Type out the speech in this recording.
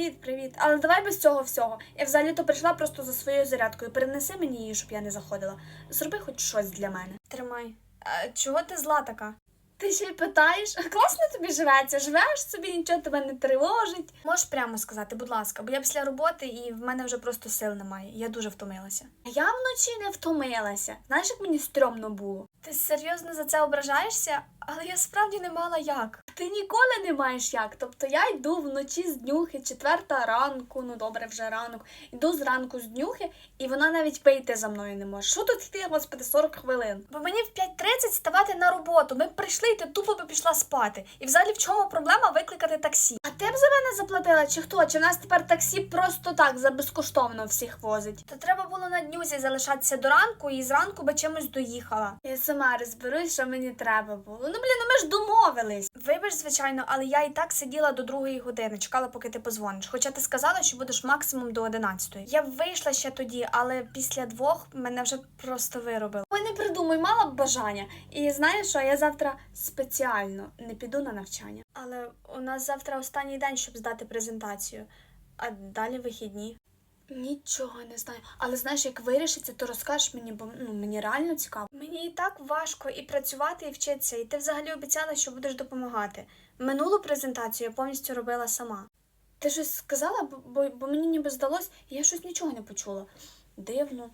Привіт, привіт. Але давай без цього всього. Я взагалі то прийшла просто за своєю зарядкою. Перенеси мені її, щоб я не заходила. Зроби хоч щось для мене. Тримай. А, чого ти зла така? Ти ще й питаєш? Класно тобі живеться, живеш собі, нічого тебе не тривожить. Можеш прямо сказати, будь ласка, бо я після роботи і в мене вже просто сил немає. Я дуже втомилася. Я вночі не втомилася. Знаєш, як мені стрьомно було? Ти серйозно за це ображаєшся? Але я справді не мала як. Ти ніколи не маєш як. Тобто я йду вночі з днюхи, четверта ранку, ну добре, вже ранок. Йду зранку з днюхи, і вона навіть вийти за мною не може. Що тут йти, господи, 40 хвилин? Бо мені в 5.30 ставати на роботу. Ми б прийшли, і ти тупо би пішла спати. І взагалі в чому проблема викликати таксі? А ти б за мене заплатила, чи хто? Чи в нас тепер таксі просто так за безкоштовно всіх возить? То треба було на днюзі залишатися до ранку і зранку би чимось доїхала. Я сама розберусь, що мені треба було. Ну блін, ну ми ж домовились. Вибач, звичайно, але я і так сиділа до другої години, чекала, поки ти позвониш. Хоча ти сказала, що будеш максимум до одинадцятої. Я б вийшла ще тоді, але після двох мене вже просто виробили. Ой, не придумай, мала б бажання. І знаєш що, я завтра спеціально не піду на навчання. Але у нас завтра останній день, щоб здати презентацію, а далі вихідні. Нічого не знаю. Але знаєш, як вирішиться, то розкажеш мені, бо ну мені реально цікаво. Мені і так важко і працювати, і вчитися. І ти взагалі обіцяла, що будеш допомагати. Минулу презентацію я повністю робила сама. Ти щось сказала, бо, бо, мені ніби здалось, і я щось нічого не почула. Дивно.